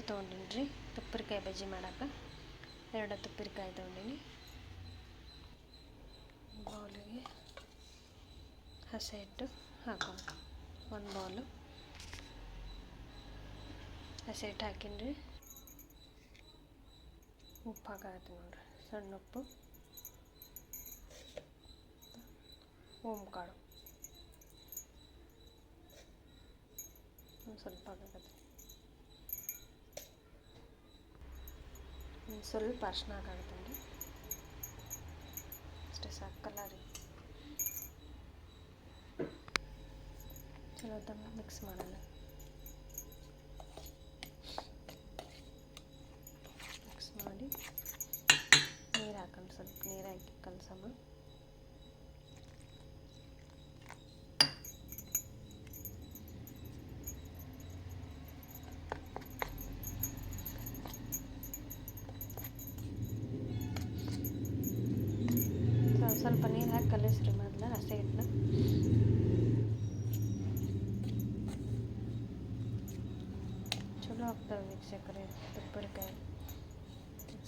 ಎರಡು ತೊಗೊಂಡಿನಿ ರೀ ತುಪ್ಪರಿಕಾಯಿ ಬಜ್ಜಿ ಮಾಡೋಕೆ. ಎರಡು ತುಪ್ಪರಿಕಾಯಿ ತೊಗೊಂಡಿನಿ. ಬೌಲಿಗೆ ಹಸಿ ಹಿಟ್ಟು ಹಾಕೋಬೇಕು. ಒಂದು ಬೌಲು. ಹಸಿ ಹಿಟ್ಟು ಹಾಕಿನ್ರಿ. ಉಪ್ಪು ಹಾಕಾಗತ್ತೆ ನೋಡ್ರಿ. ಸಣ್ಣ ಉಪ್ಪು. ಓಮ್ ಕಾಳು. ಒಂದು ಸ್ವಲ್ಪ ಹಾಕಾಗತ್ತೆ ಒಂದು ಸ್ವಲ್ಪ ಅರ್ಶಿನ ಹಾಕಾಗತ್ತೆ ರೀ ಅಷ್ಟೇ ಸಾಕು ಕಲರಿ ಚಲೋ ತಂದು ಮಿಕ್ಸ್ ಮಾಡೋಣ ಮಿಕ್ಸ್ ಮಾಡಿ ನೀರು ಹಾಕೋಣ ಸ್ವಲ್ಪ ನೀರು ಹಾಕಿ ಕಲಸಮ್ಮ ಸ್ವಲ್ಪ ಸ್ವಲ್ಪ ಹಾಕಿ ಕಲಿಸ್ರಿ ಮೊದಲು ಹಸೆ ಹಿಟ್ಟನ್ನ ಚಲೋ ಆಗ್ತವೆ ವೀಕ್ಷಕರೇ ತುಪ್ಪರಿಕಾಯಿ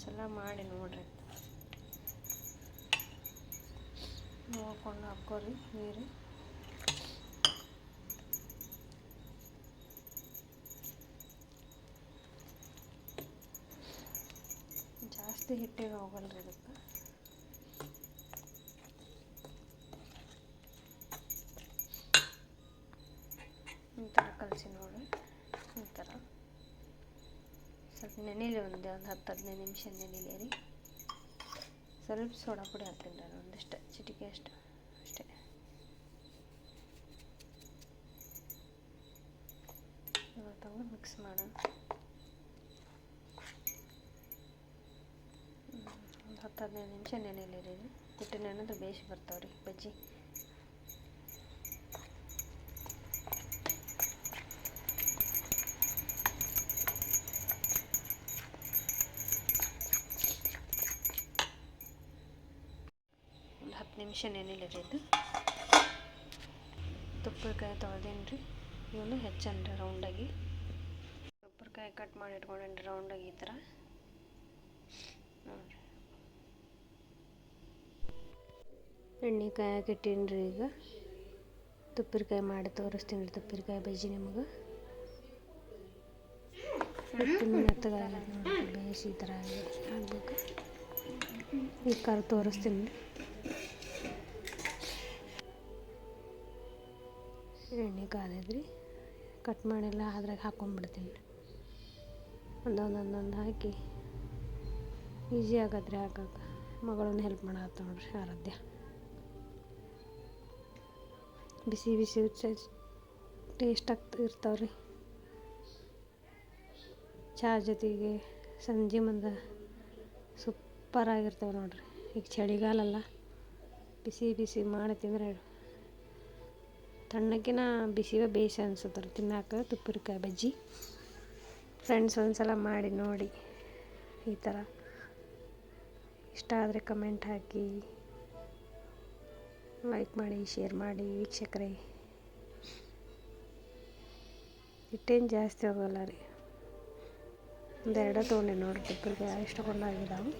ಸಲ ಮಾಡಿ ನೋಡ್ರಿ. ನೋಡ್ಕೊಂಡು ಹಾಕೋರಿ ನೀರು. ಜಾಸ್ತಿ ಹಿಟ್ಟಿಗೆ ಹೋಗಲ್ರಿ ಇದಕ್ಕೆ ಈ ಥರ ಕಲಸಿ ನೋಡಿ. ಈ ಥರ ಸ್ವಲ್ಪ ನೆನೆಲಿ ಒಂದು ಒಂದು ಹತ್ತು ಹದಿನೈದು ನಿಮಿಷ ನೆನೆಲಿ ರೀ ಸ್ವಲ್ಪ ಸೋಡಾ ಪುಡಿ ಹಾಕ್ತೀನಿ ನಾನು ಒಂದಿಷ್ಟು, ಚಿಟಿಕೆ ಅಷ್ಟು, ಅಷ್ಟೇ. ತಗೊಂಡು ಮಿಕ್ಸ್ ಮಾಡೋಣ. ಒಂದು ಹತ್ತು ಹದಿನೈದು ನಿಮಿಷ ನೆನೆಲಿ ರೀ ಕುಟ್ಟಿ ನೆನೆದ್ರೆ ಬೇಯಿಸಿ ಬರ್ತಾವೆ ರೀ ಬಜ್ಜಿ. ಒಂದು ಏನಿಲ್ಲ ರೀ ಇದು. ತುಪ್ಪರಕಾಯಿ ತೊಳೆದೇನು ರೀ. ಇವನು ಹೆಚ್ಚನ್ರಿ ರೌಂಡಾಗಿ ತುಪ್ಪರಕಾಯಿ ಕಟ್ ಮಾಡಿ ಇಟ್ಕೊಂಡೇನಿ ರೌಂಡಾಗಿ ಈ ಥರ ನೋಡಿರಿ. ಎಣ್ಣೆ ಇಟ್ಟೀನಿ ರೀ ಈಗ. ತುಪ್ಪಿರಕಾಯಿ ಮಾಡಿ ತೋರಿಸ್ತೀನಿ ರೀ ತುಪ್ಪಿರಕಾಯಿ ಬಜ್ಜಿ ನಿಮಗೆ. ಮೆತ್ತಗಾಗಿ ಬೇಯಿಸಿ ಈ ಥರ ಆಗಬೇಕು. ಈ ಕರ್ ತೋರಿಸ್ತೀನಿ ರೀ. ಎಣ್ಣೆ ಕಾದೈದ್ರಿ ಕಟ್ ಮಾಡಿಲ್ಲ ಅದ್ರಾಗ ಹಾಕೊಂಡ್ಬಿಡ್ತೀನಿ ಒಂದೊಂದು ಒಂದೊಂದು ಹಾಕಿ ಈಸಿ ಆಗತ್ತೆ ರೀ ಹಾಕಕ್ಕೆ. ಮಗಳನ್ನ ಹೆಲ್ಪ್ ಮಾಡತ್ತ ನೋಡ್ರಿ ಆರಾಧ್ಯ. ಬಿಸಿ ಬಿಸಿ ಟೇಸ್ಟ್ ಆಗ್ತಾ ಇರ್ತಾವೆ ರೀ ಚಹಾ ಜೊತೆಗೆ ಸಂಜೆ ಮುಂದೆ ಸೂಪರ್ ಆಗಿರ್ತವೆ ನೋಡ್ರಿ. ಈಗ ಚಳಿಗಾಲಲ್ಲ, ಬಿಸಿ ಬಿಸಿ ಮಾಡಿ ತಿಂದರೆ ತಣ್ಣಕ್ಕಿನ ಬಿಸಿವ ಬೇಸ ಅನ್ಸುತ್ತೆ ತಿನ್ನಾಕ ತುಪ್ಪರಿಕಾಯಿ ಬಜ್ಜಿ. ಫ್ರೆಂಡ್ಸ್ ಒಂದ್ಸಲ ಮಾಡಿ ನೋಡಿ, ಈ ಥರ ಇಷ್ಟ ಆದರೆ ಕಮೆಂಟ್ ಹಾಕಿ. ಲೈಕ್ ಮಾಡಿ ಶೇರ್ ಮಾಡಿ, ವೀಕ್ಷಕರೇ. ಹಿಟ್ಟೇನು ಜಾಸ್ತಿ ಹೋಗಲ್ಲ ರೀ. ಒಂದೆರಡು ತೊಗೊಂಡೆ ನೋಡಿ, ತುಪ್ಪರಿಕಾಯಿ ಇಷ್ಟಕೊಂಡಾಗಿದ್ದಾವೆ